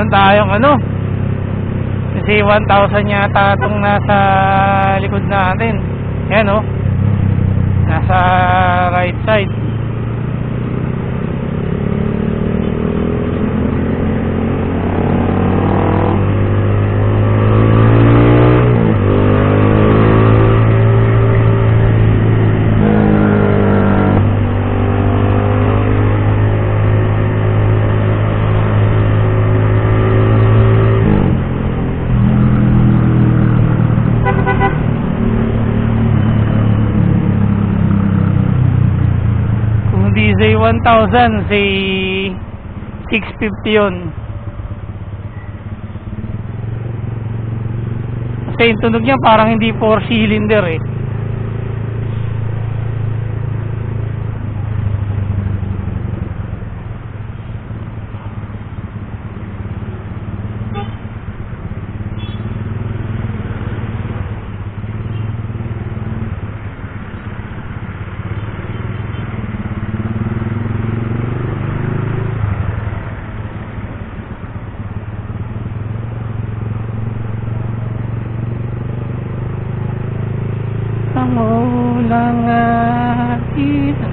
Meron tayong ano. Kasi 1,000 yata itong nasa likod natin. Yan oh. Nasa right side. Kung DJ 1,000, say 650 yun. Kasi yung tunog niya parang hindi 4 cylinder eh.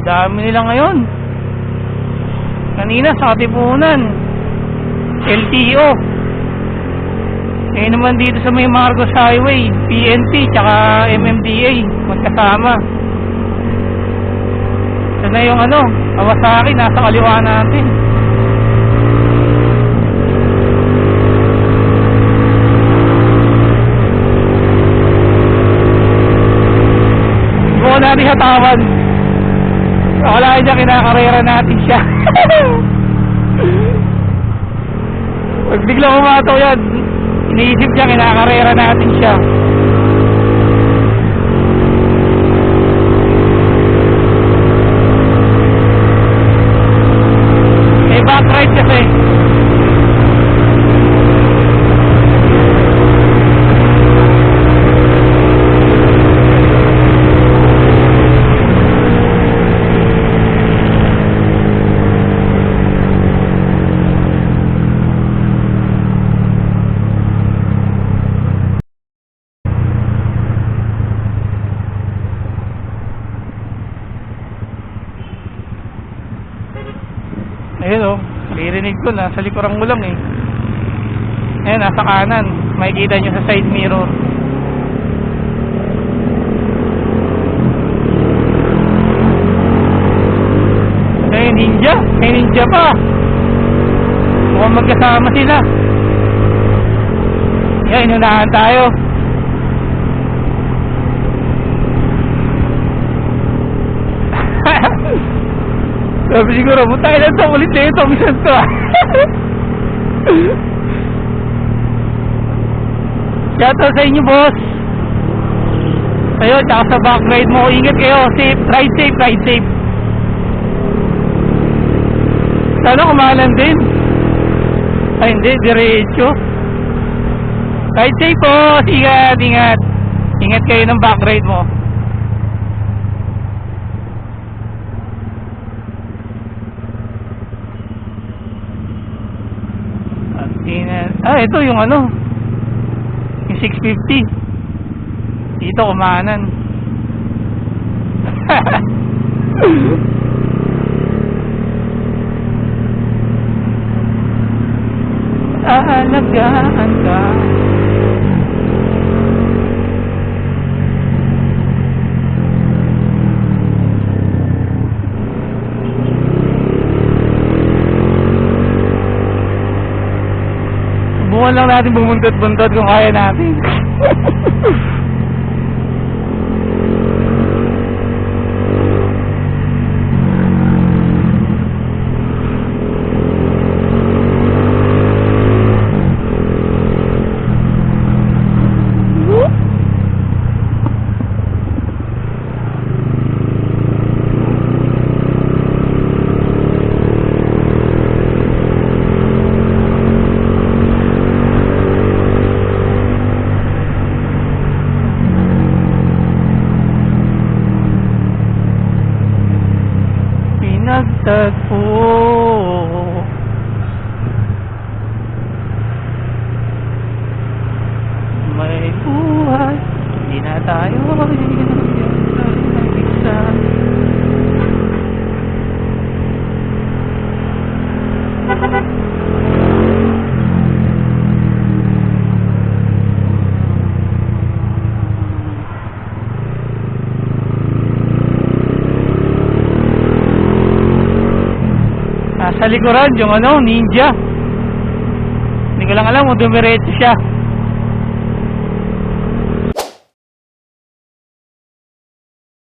Dami nila ngayon. Kanina sa Katipunan. LTO. Ngayon naman dito sa may Marcos Highway, PNP, tsaka MMDA, magkasama. Ito na yung ano, Kawasaki, nasa kaliwa natin. Buko natin sa Wala niya, kinakarera natin siya. Pag biglang umataw yan, iniisip niya, kinakarera natin siya. May back right kasi. Ayun o, naririnig ko na sa likurang mo lang eh. Ayun, nasa kanan. Makikita nyo sa side mirror. Ay, ninja. May ninja pa. Mukhang magkasama sila. Yan, inunahan tayo. Sabi siguro, buta ilan to, ulit na ito, minsan to ah. Shoutout sa inyo, boss. Sa'yo, tsaka sa back ride mo, ingat kayo, safe, ride safe, ride safe. Sana kumalan din. Ay, hindi, diretso. Ride safe, boss. Ingat, ingat. Ingat kayo ng back ride mo. Ina- Ah, ito yung ano. Yung 650. Dito kumanan. Aalagaan ka. Lang natin bumuntot-buntot kung kaya natin. matatagpo May buhay Hindi na tayo Sa likuran, yung ano, ninja. Hindi ko lang alam kung dumiretso siya.